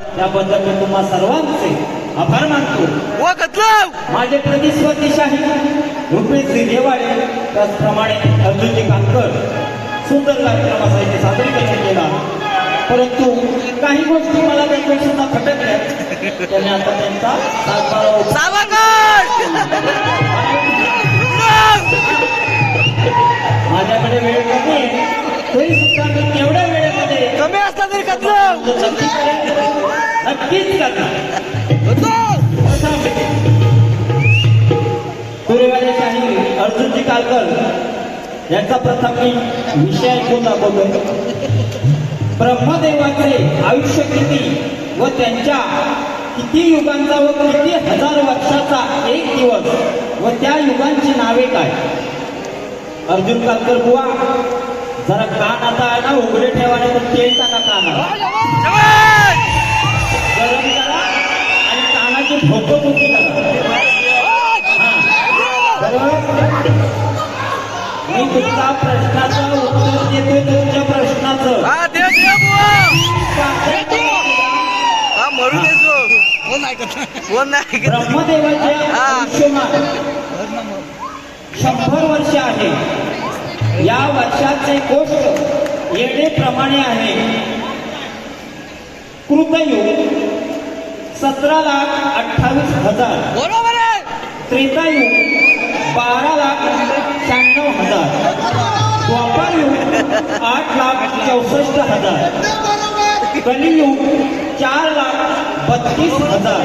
त्याबद्दल मी तुम्हा सर्वांचे आभार मानतो. माझे प्रतिस्पर्धी शाही रुपेश देवाडे त्याचप्रमाणे अर्जुनजी कानकर सुंदर कार्यक्रमाचा इथे सादरीकरण केला. परंतु काही गोष्टी मला त्यांच्या सुद्धा खटकल्या त्यांनी आता त्यांचा सातबारा यांचा प्रथम मी विषय ऐकून दाखवतोय ब्रह्मदेवाचे आयुष्य किती व त्यांच्या किती युगांचा व किती हजार वर्षाचा एक दिवस व त्या युगांची नावे काय? अर्जुन कालकर बुवा जरा कान आता आहे ना उघडे ठेवाने पण तेल टाका जवान गरम करा आणि कानाची भोकपुकी करा हा. मी प्रश्नाचं उत्तर देतोय तुमच्या प्रश्नाचं. ब्रह्मदेवाचे. आयुष्यमान शंभर वर्ष आहे. या वर्षाचे गोष्ट येणेप्रमाणे आहे. कृतयुग सतरा लाख अठ्ठावीस हजार. बरोबर आहे. त्रेतायुग बारा लाख हजार. द्वापारयुग आठ लाख चौसष्ट हजार. कलियुग चार लाख बत्तीस हजार.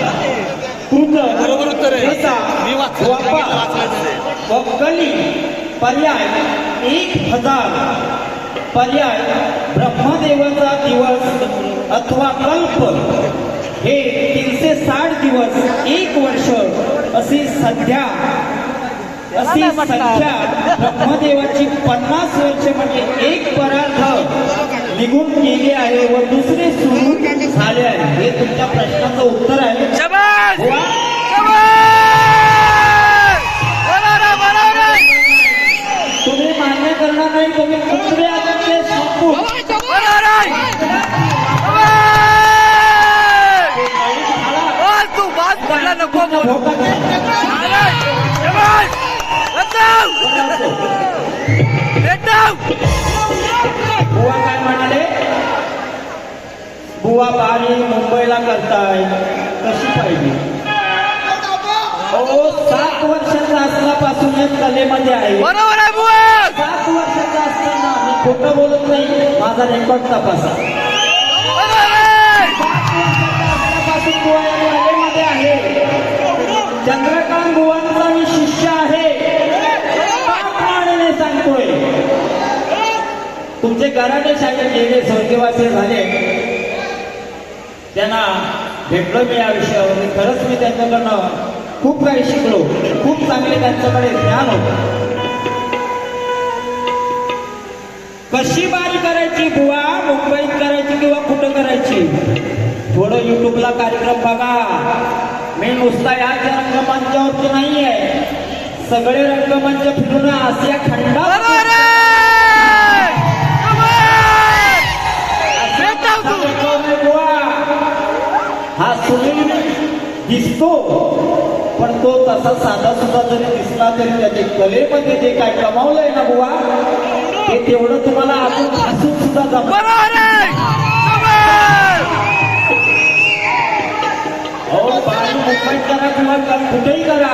व कली पर्याय एक हजार. पर्याय ब्रह्मदेवाचा दिवस अथवा कल्प. हे तीनशे साठ दिवस एक वर्ष अशी सध्या अशी संख्या ब्रह्मदेवाची पन्नास वर्ष म्हणजे एक परार्थ निघून गेली आहे व दुसरे सुरू झाले आहे. हे तुमच्या प्रश्नाचं बुवा बारी मुंबईला करताय कशी पाहिजे अहो सात वर्षाचा असल्यापासून कलेमध्ये आहे. बरोबर आहे बुवा! सात वर्षाचा असताना मी खोटं बोलत नाही माझा रेकॉर्ड तपासा. आहे. सात वर्षाचा असल्यापासून बुवा या कलेमध्ये आहे. चंद्रकांत बुवांचा मी शिष्य आहे. सांगतोय. तुमचे गराटे शाळेत गेले स्वर्गवासी झाले. त्यांना भेटलो मी या विषयावर. खरंच मी त्यांच्याकडनं खूप काही शिकलो. खूप चांगले त्यांच्याकडे ज्ञान होतं. कशी बारी करायची बुवा? मुंबईत करायची किंवा कुठं करायची? थोडं युट्यूबला कार्यक्रम बघा. मी नुसता याच रंगमंचावरती नाहीये. सगळे रंगमंच फिरून आशिया खंडा दिसतो. पण तो तसा साधा सुद्धा जरी दिसला तरी त्याच्या कलेमध्ये जे काय कमावलंय ना बुवा ते तेवढं तुम्हाला अजून हसून सुद्धा जमत! अहो बारी मुंबईत करा किंवा कुठेही करा.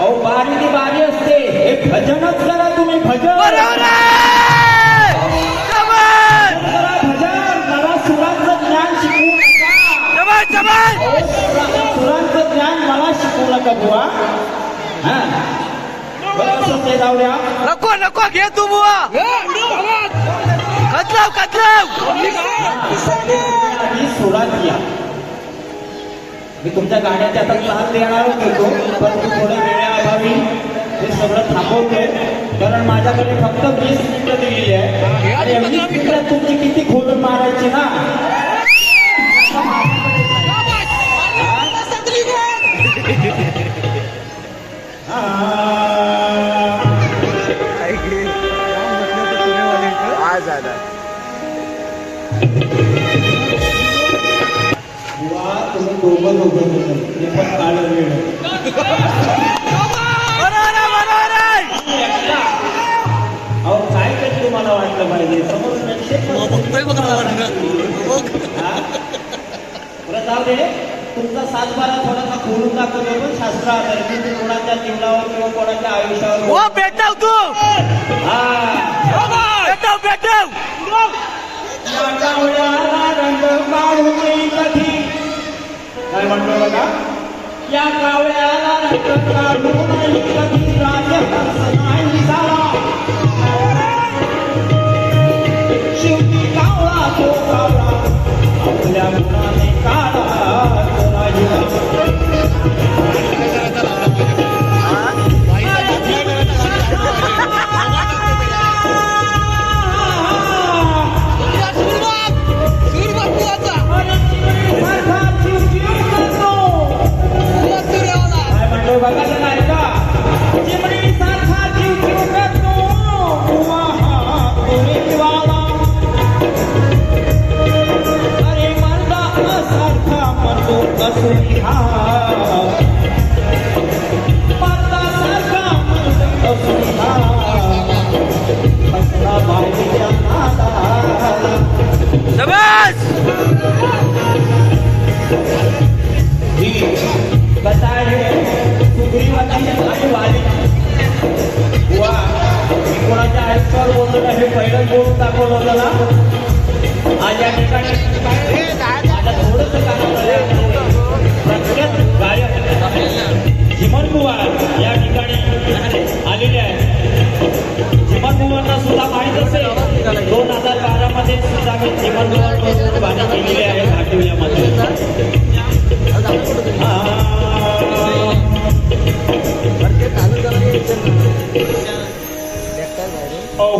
अहो बारी ती बारी असते. हे भजनच करा तुम्ही भजन. नका बुवा? हा? ते जाऊ द्या. नको नको घे तू बुवा. आणि सुरात या. मी तुमच्या गाण्याच्या आता साथ देणारच होतो परंतु थोड्या वेळेअभावी हे सगळं थांबवतोय कारण माझ्याकडे फक्त वीस मिनिटं दिलेली आहे आणि या वीस मिनिटात तुमची किती खोलून मारायची ना? अहो काय तुम्हाला वाटलं पाहिजे समोर. हा? दे तुमचा सातबारा थोडासा खोलून दाखवतो पण शास्त्र आधारित कोणाच्या जीवनावर किंवा कोणाच्या आयुष्यावर हो भेटव तू हा भेटव भेटव या कावळ्याला रंग काढू नये कधी काय म्हणतो बघा या कावळ्याला रंग काढू नये कधी. राजहंस कोणाच्या आयुष्यावर बोलतो हे पहिलं बोलून दाखवलं होतं ना आज या ठिकाणी आता थोडंसं काम प्रख्यात गायक झिमन कुमार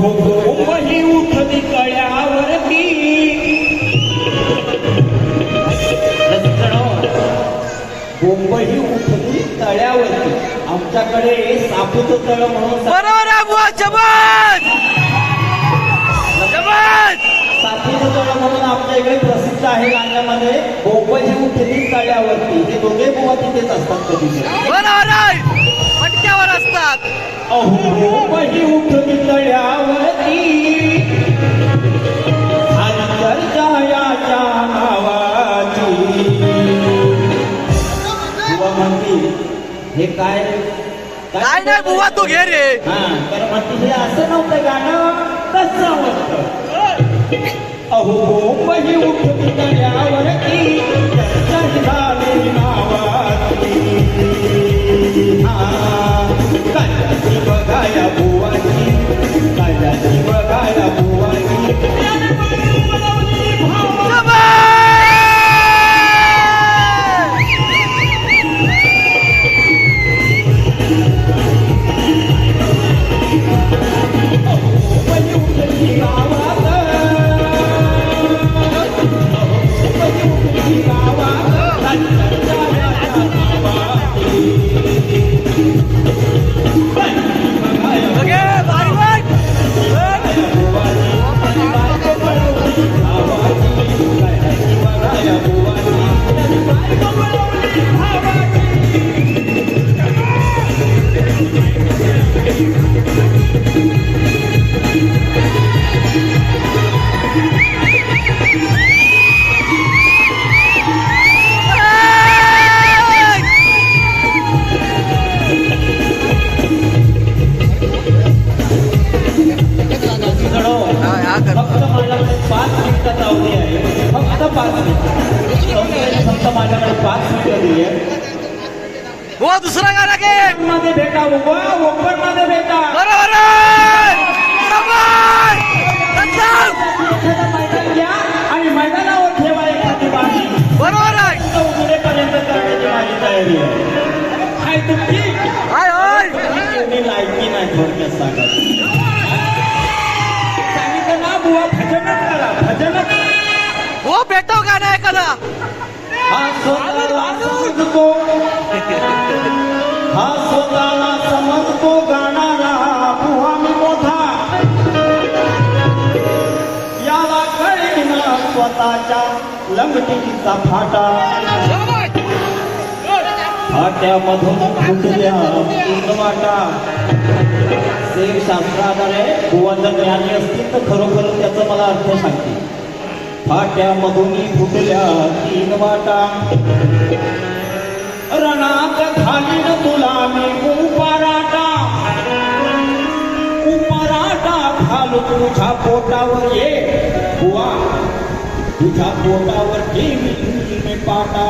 बोंबही उठली कळ्यावरती बोंबही उठली तळ्यावरती आमच्याकडे सापूचं तळ म्हणून बरोबर सापूचं तळ म्हणून आमच्या इकडे प्रसिद्ध आहे गाण्यामध्ये. बोंबही उठली तळ्यावरती हे दोघे बुवा तिथेच असतात कधी पटक्यावर असतात अहो बही उठली तळ्यावरती अंतर्जायाच्या नावाची. बुवा म्हणती हे काय? काय नाही बुवा तू घे रे. हा तर म्हणते हे असं नव्हतं गाणं तसं होतं. अहो बही उठली हा, दुसरा गाणं घे. मध्ये भेटा उभा ओपनमध्ये भेटा बरोबर मैदान घ्या आणि मैदानावर ठेवा एखादी बाजी. बरोबर आहे. उघडेपर्यंत करण्याची माझी तयारी आहे. काय तुमची? हाय हाय. मी लायकी नाही थोडक्यात सांगितलं ना बुवा भजनच करा भजनच हो भेटव गाणं एखादा हा स्वतःला समजतो हा याला कळेना लंगटीचा फाटा. फाट्यामधून फुटल्या तीन वाटा सेम शास्त्राधारे जर असतील तर खरोखर त्याचा मला अर्थ सांगते. फाट्यामधून फुटल्या तीन वाटा रणात घालीन तुला मी उपराटा उपराटा घालू तुझ्या पोटावर ये बुवा. तुझ्या पोटावर ठेवी मी पाटा.